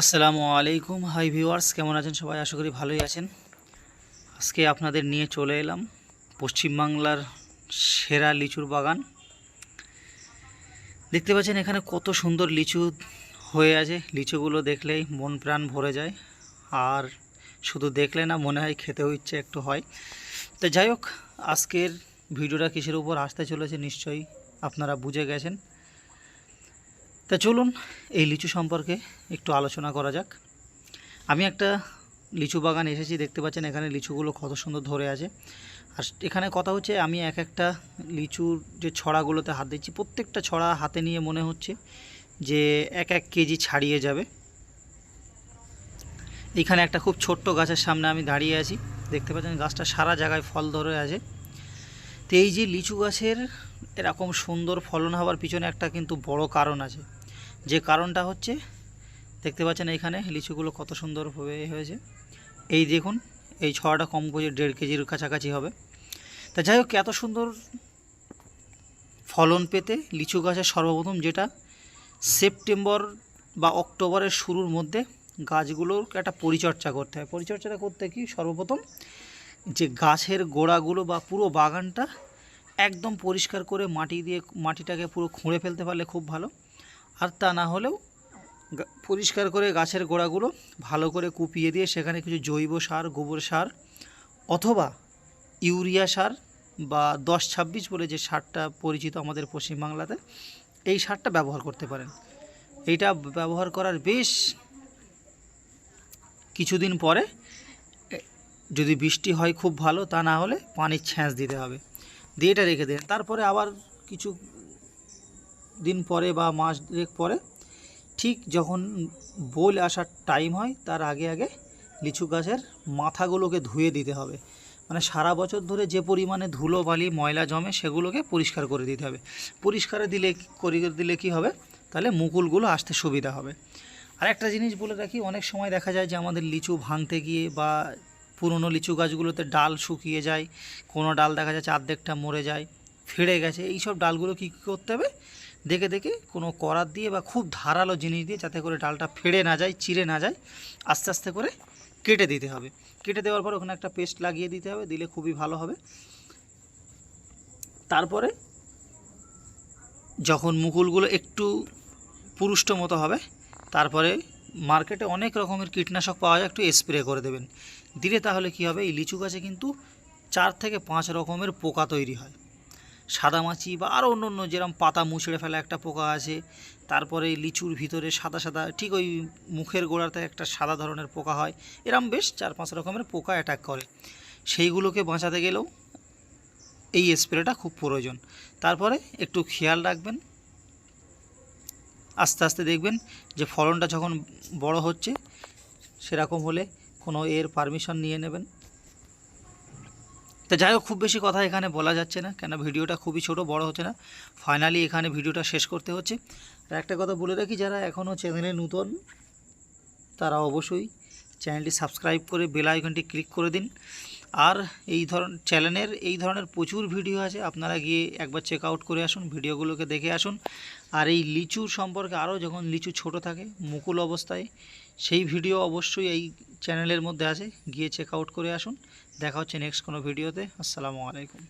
আসসালামু আলাইকুম, hi viewers, কেমন আছেন সবাই? আশা করি ভালোই আছেন। আজকে আপনাদের নিয়ে চলে এলাম পশ্চিমবাংলার সেরা লিচুর বাগান। দেখতে পাচ্ছেন এখানে কত সুন্দর লিচু হয়ে আছে। লিচুগুলো দেখলেই মন প্রাণ ভরে যায়। আর শুধু দেখলে না, মনে হয় খেতেও ইচ্ছে একটু হয়। তো যাই হোক, আজকের ভিডিওটা কিসের উপর? আসতে চলেছে নিশ্চয়ই আপনারা বুঝে গেছেন। তা চলুন এই লিচু সম্পর্কে একটু আলোচনা করা যাক। আমি একটা লিচু বাগান এসেছি, দেখতে পাচ্ছেন এখানে লিচুগুলো কত সুন্দর ধরে আছে। আর এখানে কথা হচ্ছে, আমি এক একটা লিচুর যে ছড়াগুলোতে হাত দিচ্ছি, প্রত্যেকটা ছড়া হাতে নিয়ে মনে হচ্ছে যে এক এক কেজি ছাড়িয়ে যাবে। এখানে একটা খুব ছোট্ট গাছের সামনে আমি দাঁড়িয়ে আছি, দেখতে পাচ্ছেন গাছটা সারা জায়গায় ফল ধরে আছে। তো এই যে লিচু গাছের এরকম সুন্দর ফলন হওয়ার পিছনে একটা কিন্তু বড় কারণ আছে। যে কারণটা হচ্ছে, দেখতে পাচ্ছেন এখানে লিচুগুলো কত সুন্দরভাবে হয়েছে। এই দেখুন, এই ছড়াটা কম করে দেড় কেজির কাছাকাছি হবে। তা যাই হোক, এত সুন্দর ফলন পেতে লিচু গাছের সর্বপ্রথম যেটা সেপ্টেম্বর বা অক্টোবরের শুরুর মধ্যে গাছগুলোর একটা পরিচর্যা করতে হয়। পরিচর্যাটা করতে কি? সর্বপ্রথম যে গাছের গোড়াগুলো বা পুরো বাগানটা একদম পরিষ্কার করে মাটি দিয়ে, মাটিটাকে পুরো খুঁড়ে ফেলতে পারলে খুব ভালো। আর তা না হলেও পরিষ্কার করে গাছের গোড়াগুলো ভালো করে কুপিয়ে দিয়ে সেখানে কিছু জৈব সার, গোবর সার অথবা ইউরিয়া সার বা দশ ছাব্বিশ বলে যে সারটা পরিচিত আমাদের পশ্চিমবাংলাতে, এই সারটা ব্যবহার করতে পারেন। এইটা ব্যবহার করার বেশ কিছুদিন পরে যদি বৃষ্টি হয় খুব ভালো, তা না হলে পানির ছ্যাঁচ দিতে হবে। দিয়ে এটা রেখে দেন। তারপরে আবার কিছু দিন পরে বা মাস দেড়েক পরে, ঠিক যখন বোল আসার টাইম হয়, তার আগে আগে লিচু গাছের মাথাগুলোকে ধুয়ে দিতে হবে। মানে সারা বছর ধরে যে পরিমাণে ধুলো, বালি, ময়লা জমে সেগুলোকে পরিষ্কার করে দিতে হবে। পরিষ্কারে দিলে করে দিলে কি হবে? তাহলে মুকুলগুলো আসতে সুবিধা হবে। আর একটা জিনিস বলে রাখি, অনেক সময় দেখা যায় যে আমাদের লিচু ভাঙতে গিয়ে বা পুরনো লিচু গাছগুলোতে ডাল শুকিয়ে যায়, কোনো ডাল দেখা যাচ্ছে অর্ধেকটা মরে যায়। ফেড়ে গেছে। এই সব ডালগুলো কী করতে হবে? দেখে দেখে কোনো করাত দিয়ে বা খুব ধারালো জিনিস দিয়ে যাতে করে ডালটা ফেড়ে না যায়, চিড়ে না যায়, আস্তে আস্তে করে কেটে দিতে হবে। কেটে দেওয়ার পর ওখানে একটা পেস্ট লাগিয়ে দিতে হবে, দিলে খুবই ভালো হবে। তারপরে যখন মুকুলগুলো একটু পুরুষ্ট মতো হবে, তারপরে মার্কেটে অনেক রকমের কীটনাশক পাওয়া যায়, একটু স্প্রে করে দেবেন। দিলে তাহলে কি হবে? এই লিচু গাছে কিন্তু চার থেকে পাঁচ রকমের পোকা তৈরি হয়। সাদামাছি বা আরও অন্য অন্য যেরকম পাতা মুছড়ে ফেলা একটা পোকা আছে, তারপরে লিচুর ভিতরে সাদা সাদা, ঠিক ওই মুখের গোড়াতে একটা সাদা ধরনের পোকা হয়, এরম বেশ চার পাঁচ রকমের পোকা অ্যাটাক করে। সেইগুলোকে বাঁচাতে গেলেও এই স্প্রেটা খুব প্রয়োজন। তারপরে একটু খেয়াল রাখবেন, আস্তে আস্তে দেখবেন যে ফলনটা যখন বড় হচ্ছে, সেরকম হলে কোনো এর পারমিশন নিয়ে নেবেন। তো যাই হোক, খুব বেশি কথা এখানে বলা যাচ্ছে না কেন ভিডিওটা খুবই ছোট, বড় হচ্ছে না। ফাইনালি এখানে ভিডিওটা শেষ করতে হচ্ছে। আর একটা কথা বলে রাখি, যারা এখনও চ্যানেলে নতুন, তারা অবশ্যই চ্যানেলটি সাবস্ক্রাইব করে বেল আইকনটি ক্লিক করে দিন। আর এই ধরন চ্যানেলের এই ধরনের প্রচুর ভিডিও আছে, আপনারা গিয়ে একবার চেক আউট করে আসুন ভিডিওগুলোকে দেখে আসুন। আর এই লিচুর সম্পর্কে আরও যখন লিচু ছোট থাকে, মুকুল অবস্থায়, সেই ভিডিও অবশ্যই এই চ্যানেলের মধ্যে আছে, গিয়ে চেক আউট করে আসুন। দেখা হচ্ছে নেক্সট কোনো ভিডিওতে আসসালামু আলাইকুম।